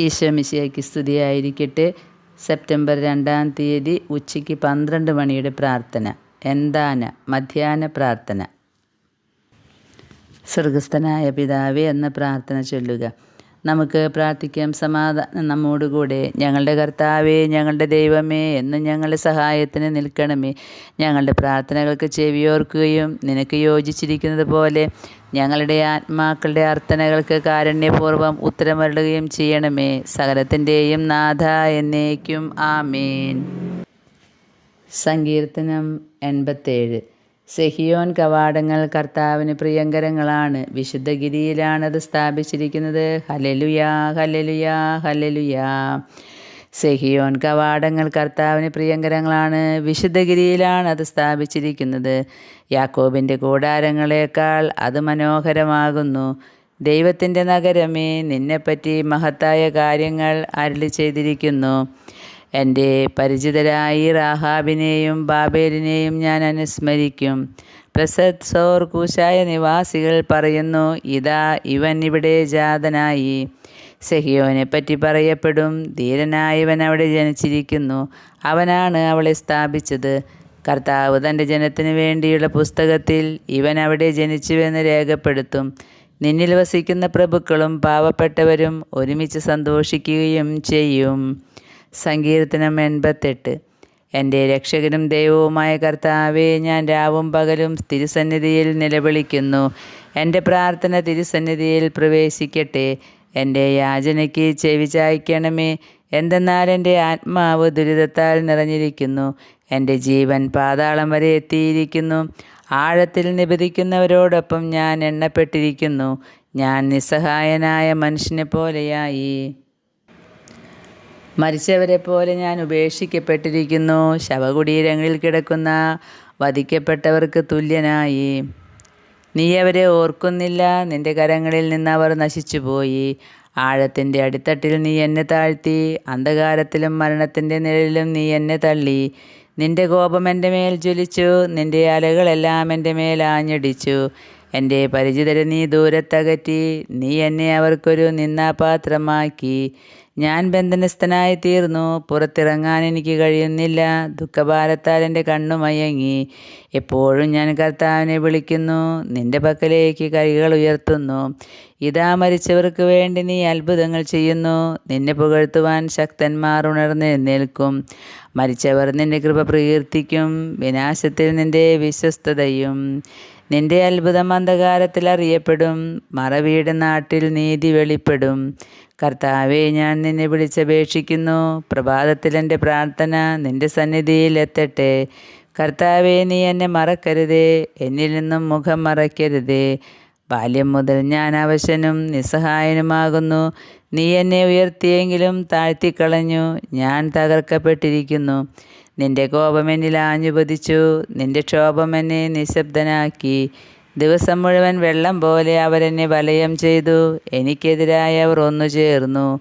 ഈശോ മിശിയാക്കി സ്തുതിയായിരിക്കട്ടെ. സെപ്റ്റംബർ രണ്ടാം തീയതി ഉച്ചയ്ക്ക് പന്ത്രണ്ട് മണിയുടെ പ്രാർത്ഥന. എന്താന മധ്യാന പ്രാർത്ഥന? സ്വർഗസ്ഥനായ പിതാവേ എന്ന പ്രാർത്ഥന ചൊല്ലുക. നമുക്ക് പ്രാർത്ഥിക്കാം. സമാധാനം നമ്മോടുകൂടെ ഞങ്ങളുടെ കർത്താവേ ഞങ്ങളുടെ ദൈവമേ എന്നും ഞങ്ങളുടെ സഹായത്തിന് നിൽക്കണമേ. ഞങ്ങളുടെ പ്രാർത്ഥനകൾക്ക് ചെവിയോർക്കുകയും നിനക്ക് യോജിച്ചിരിക്കുന്നത് പോലെ ഞങ്ങളുടെ ആത്മാക്കളുടെ അർത്ഥനകൾക്ക് കാരുണ്യപൂർവം ഉത്തരമരുളുകയും ചെയ്യണമേ. സകലത്തിന്റെയും നാഥ എന്നേക്കും. ആമേൻ. സങ്കീർത്തനം എൺപത്തേഴ്. സെഹിയോൻ കവാടങ്ങൾ കർത്താവിന് പ്രിയങ്കരങ്ങളാണ്. വിശുദ്ധഗിരിയിലാണത് സ്ഥാപിച്ചിരിക്കുന്നത്. ഹലലുയാ ഹലലുയാ ഹലലുയാ സെഹിയോൻ കവാടങ്ങൾ കർത്താവിന് പ്രിയങ്കരങ്ങളാണ്. വിശുദ്ധഗിരിയിലാണ് അത് സ്ഥാപിച്ചിരിക്കുന്നത്. യാക്കോബിന്റെ കൂടാരങ്ങളേക്കാൾ അത് മനോഹരമാകുന്നു. ദൈവത്തിന്റെ നഗരമേ നിന്നെപ്പറ്റി മഹത്തായ കാര്യങ്ങൾ അരളി ചെയ്തിരിക്കുന്നു. എന്റെ പരിചിതരായി റാഹാബിനെയും ബാബേലിനെയും ഞാൻ അനുസ്മരിക്കും. പ്രസദ് സോർ കൂശായ നിവാസികൾ പറയുന്നു ഇതാ ഇവൻ ഇവിടെ ജാതനായി. സെഹിയോനെ പറ്റി പറയപ്പെടും ധീരനായവൻ അവിടെ ജനിച്ചിരിക്കുന്നു. അവനാണ് അവളെ സ്ഥാപിച്ചത്. കർത്താവ് തന്റെ ജനത്തിനു വേണ്ടിയുള്ള പുസ്തകത്തിൽ ഇവൻ അവിടെ ജനിച്ചുവെന്ന് രേഖപ്പെടുത്തും. നിന്നിൽ വസിക്കുന്ന പ്രഭുക്കളും പാവപ്പെട്ടവരും ഒരുമിച്ച് സന്തോഷിക്കുകയും ചെയ്യും. സങ്കീർത്തനം എൺപത്തെട്ട്. എന്റെ രക്ഷകനും ദൈവവുമായ കർത്താവെ ഞാൻ രാവും പകലും തിരുസന്നിധിയിൽ നിലവിളിക്കുന്നു. എന്റെ പ്രാർത്ഥന തിരുസന്നിധിയിൽ പ്രവേശിക്കട്ടെ. എന്റെ യാചനയ്ക്ക് ചെവി ചായ്ക്കണമേ. എന്തെന്നാൽ എന്റെ ആത്മാവ് ദുരിതത്താൽ നിറഞ്ഞിരിക്കുന്നു. എന്റെ ജീവൻ പാതാളം വരെ എത്തിയിരിക്കുന്നു. ആഴത്തിൽ നിബദിക്കുന്നവരോടൊപ്പം ഞാൻ എണ്ണപ്പെട്ടിരിക്കുന്നു. ഞാൻ നിസ്സഹായനായ മനുഷ്യനെ പോലെയായി മരിച്ചവരെ പോലെ ഞാൻ ഉപേക്ഷിക്കപ്പെട്ടിരിക്കുന്നു. ശവകുടീരങ്ങളിൽ കിടക്കുന്ന വധിക്കപ്പെട്ടവർക്ക് തുല്യനായി. നീ അവരെ ഓർക്കുന്നില്ല. നിന്റെ കരങ്ങളിൽ നിന്ന് അവർ നശിച്ചുപോയി. ആഴത്തിന്റെ അടിത്തട്ടിൽ നീ എന്നെ താഴ്ത്തി. അന്ധകാരത്തിലും മരണത്തിന്റെ നിഴലിലും നീ എന്നെ തള്ളി. നിന്റെ കോപം എന്റെ മേൽ ജ്വലിച്ചു. നിന്റെ അലകളെല്ലാം എന്റെ മേൽ ആഞ്ഞടിച്ചു. എന്റെ പരിചിതരെ നീ ദൂരത്തകറ്റി. നീ എന്നെ അവർക്കൊരു നിന്നാപാത്രമാക്കി ഞാൻ ബന്ധനസ്ഥനായി തീർന്നു പുറത്തിറങ്ങാൻ എനിക്ക് കഴിയുന്നില്ല. ദുഃഖഭാരത്താൽ എന്റെ കണ്ണു മയങ്ങി. എപ്പോഴും ഞാൻ കർത്താവിനെ വിളിക്കുന്നു. നിന്റെ പക്കലേക്ക് കൈകൾ ഉയർത്തുന്നു. ഇതാ മരിച്ചവർക്ക് വേണ്ടി നീ അത്ഭുതങ്ങൾ ചെയ്യുന്നു. നിന്നെ പുകഴ്ത്തുവാൻ ശക്തന്മാർ നിൽക്കും. മരിച്ചവർ നിന്റെ കൃപ പ്രകീർത്തിക്കും. വിനാശത്തിൽ നിന്റെ വിശ്വസ്തതയും. നിന്റെ അത്ഭുതം അന്ധകാരത്തിൽ അറിയപ്പെടും. മറവീട് നാട്ടിൽ നീതി വെളിപ്പെടും. കർത്താവെ ഞാൻ നിന്നെ വിളിച്ചപേക്ഷിക്കുന്നു. പ്രഭാതത്തിൽ എന്റെ പ്രാർത്ഥന നിന്റെ സന്നിധിയിൽ എത്തട്ടെ. കർത്താവെ നീ എന്നെ മറക്കരുതേ. എന്നിൽ നിന്നും മുഖം മറയ്ക്കരുതേ. ബാല്യം മുതൽ ഞാൻ അവശനും നിസ്സഹായനുമാകുന്നു. നീ എന്നെ ഉയർത്തിയെങ്കിലും താഴ്ത്തിക്കളഞ്ഞു. ഞാൻ തകർക്കപ്പെട്ടിരിക്കുന്നു. നിന്റെ കോപം എന്നിൽ ആഞ്ഞുപതിച്ചു. നിന്റെ ക്ഷോഭം എന്നെ നിശബ്ദനാക്കി. ദിവസം മുഴുവൻ വെള്ളം പോലെ അവരെന്നെ വലയം ചെയ്തു. എനിക്കെതിരായി അവർ ഒന്നു ചേർന്നു.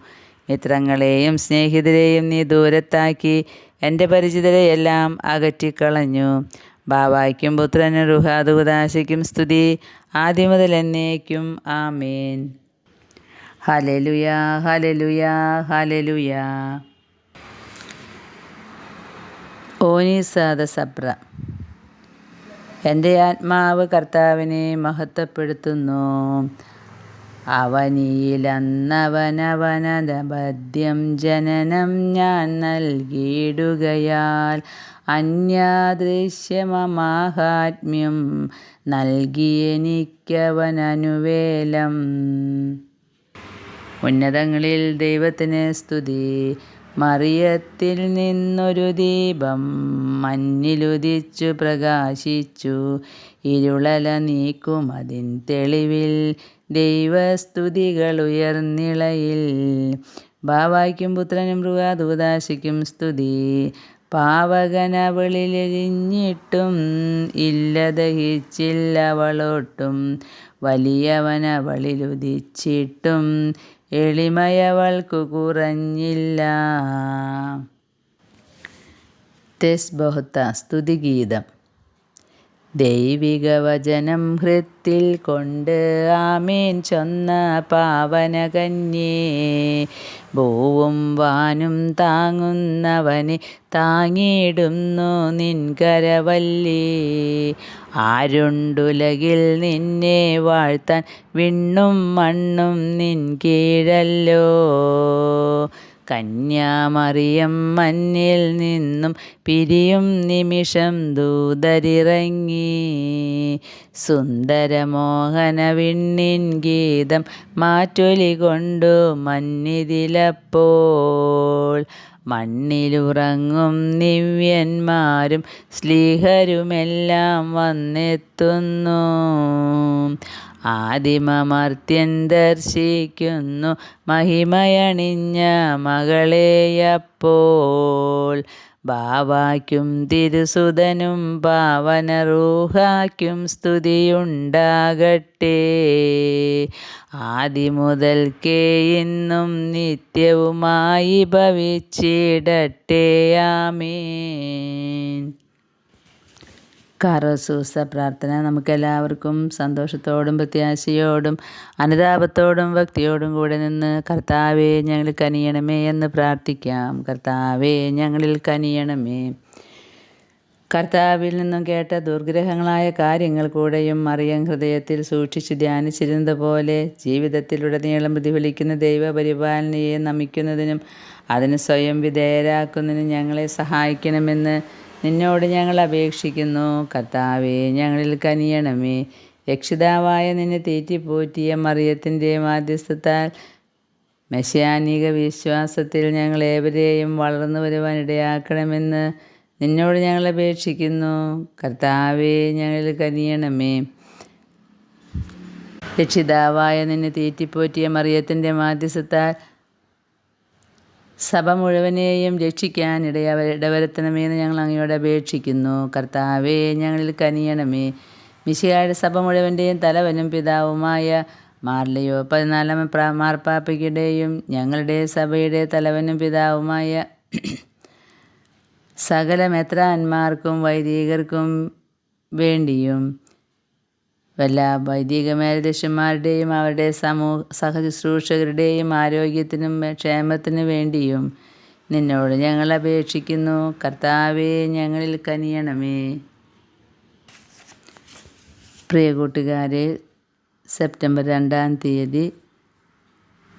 മിത്രങ്ങളെയും സ്നേഹിതരെയും നീ ദൂരത്താക്കി എന്റെ പരിചിതരെയെല്ലാം അകറ്റിക്കളഞ്ഞു. ബാബായ്ക്കും പുത്രനും റുഹാദുദാശയ്ക്കും സ്തുതി. ആദ്യം മുതൽ എന്നേക്കും ആമേൻ. ഹലലുയാ ഹലലുയാ ഹലലുയാ ഓനീസാദ സബ്ര. എന്റെ ആത്മാവ് കർത്താവിനെ മഹത്വപ്പെടുത്തുന്നു. അവനിയിലന്നവനവനബദ്യം ജനനം ഞാൻ നൽകിയിടുകയാൽ അന്യാദൃശ്യമമാഹാത്മ്യം നൽകിയെനിക്കവനനുവേലം. ഉന്നതങ്ങളിൽ ദൈവത്തിന് സ്തുതി. മറിയത്തിൽ നിന്നൊരു ദീപം മഞ്ഞിലുദിച്ചു പ്രകാശിച്ചു. ഇരുളല നീക്കും അതിൻ തെളിവിൽ ദൈവസ്തുതികൾ ഉയർന്നിളയിൽ. ബാവായ്ക്കും പുത്രനും മൃഗാദൂതാശിക്കും സ്തുതി. പാവകനവളിലെരിഞ്ഞിട്ടും ഇല്ല ദഹിച്ചില്ലവളൊട്ടും വലിയവനവളിലുദിച്ചിട്ടും എളിമയവൾക്കു കുറഞ്ഞില്ല. തെസ് ബഹുത്ത സ്തുതിഗീതം. ദൈവിക വചനം ഹൃത്തിൽ കൊണ്ട് ആമേൻ ചൊന്ന പാവനകന്യേ. ഭൂവും വാനും താങ്ങുന്നവനെ താങ്ങിയിടുന്നു നിൻകരവല്ലി ആരുണ്ടുലകിൽ നിന്നെ വാഴ്ത്താൻ വിണ്ണും മണ്ണും നിൻ കീഴല്ലോ. കന്യാമറിയം മഞ്ഞിൽ നിന്നും പിരിയും നിമിഷം ദൂതരിറങ്ങി. സുന്ദരമോഹന വിണ്ണിൻ ഗീതം മാറ്റൊലി കൊണ്ടു മന്നിതിലപ്പോൾ മണ്ണിലുറങ്ങും നിവ്യന്മാരും സ്ലീഹരുമെല്ലാം വന്നെത്തുന്നു. ആദിമമർത്യൻ ദർശിക്കുന്നു മഹിമയണിഞ്ഞ മകളെയപ്പോൾ. ബാവായ്ക്കും തിരുസുതനും പാവനറൂഹായ്ക്കും സ്തുതിയുണ്ടാകട്ടെ. ആദിമുതൽക്കേ ഇന്നും നിത്യവുമായി ഭവിച്ചിടട്ടെ. ആമീൻ. കാറോസൂസ പ്രാർത്ഥന. നമുക്കെല്ലാവർക്കും സന്തോഷത്തോടും പ്രത്യാശയോടും അനുതാപത്തോടും ഭക്തിയോടും കൂടെ നിന്ന് കർത്താവെ ഞങ്ങളിൽ കനിയണമേ എന്ന് പ്രാർത്ഥിക്കാം. കർത്താവെ ഞങ്ങളിൽ കനിയണമേ. കർത്താവിൽ നിന്നും കേട്ട ദുർഗ്രഹങ്ങളായ കാര്യങ്ങൾ കൂടെയും മറിയം ഹൃദയത്തിൽ സൂക്ഷിച്ച് ധ്യാനിച്ചിരുന്നത് പോലെ ജീവിതത്തിലുടനീളം പ്രതിഫലിക്കുന്ന ദൈവപരിപാലനയെ നമിക്കുന്നതിനും അതിന് സ്വയം വിധേയരാക്കുന്നതിനും ഞങ്ങളെ സഹായിക്കണമെന്ന് നിന്നോട് ഞങ്ങൾ അപേക്ഷിക്കുന്നു. കർത്താവേ ഞങ്ങളിൽ കനിയണമേ. രക്ഷിതാവായ നിന്നെ തീറ്റിപ്പോറ്റിയ മറിയത്തിന്റെ മാധ്യസ്ഥത്താൽ മെശാനിക വിശ്വാസത്തിൽ ഞങ്ങൾ ഏവരെയും വളർന്നു വരുവാൻ ഇടയാക്കണമെന്ന് നിന്നോട് ഞങ്ങൾ അപേക്ഷിക്കുന്നു. കർത്താവേ ഞങ്ങളിൽ കനിയണമേ. രക്ഷിതാവായ നിന്നെ തീറ്റിപ്പോറ്റിയ മറിയത്തിന്റെ മാധ്യസ്ഥത്താൽ സഭ മുഴുവനെയും രക്ഷിക്കാൻ ഇടവരുത്തണമെന്ന് ഞങ്ങൾ അങ്ങയോട് അപേക്ഷിക്കുന്നു. കർത്താവേ ഞങ്ങളിൽ കനിയണമേ. മിശിഹായുടെ സഭ മുഴുവന്റെയും തലവനും പിതാവുമായ മാർലയോ പതിനാലാം പ്രാ മാർപ്പാപ്പയ്ക്കിടെയും ഞങ്ങളുടെ സഭയുടെ തലവനും പിതാവുമായ സകല മെത്രാന്മാർക്കും വൈദികർക്കും വേണ്ടിയും എല്ലാ വൈദിക മേലധ്യക്ഷന്മാരുടെയും അവരുടെ സമൂഹ സഹശുശ്രൂഷകരുടെയും ആരോഗ്യത്തിനും ക്ഷേമത്തിനു വേണ്ടിയും നിന്നോട് ഞങ്ങൾ അപേക്ഷിക്കുന്നു. കർത്താവെ ഞങ്ങളിൽ കനിയണമേ. പ്രിയ കൂട്ടുകാരെ സെപ്റ്റംബർ രണ്ടാം തീയതി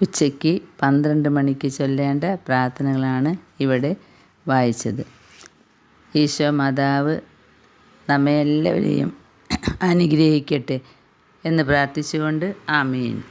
ഉച്ചയ്ക്ക് പന്ത്രണ്ട് മണിക്ക് ചൊല്ലേണ്ട പ്രാർത്ഥനകളാണ് ഇവിടെ വായിച്ചത്. ഈശോ മാതാവ് നമ്മെ എല്ലാവരെയും അനുഗ്രഹിക്കട്ടെ എന്ന് പ്രാർത്ഥിച്ചുകൊണ്ട് ആമീൻ.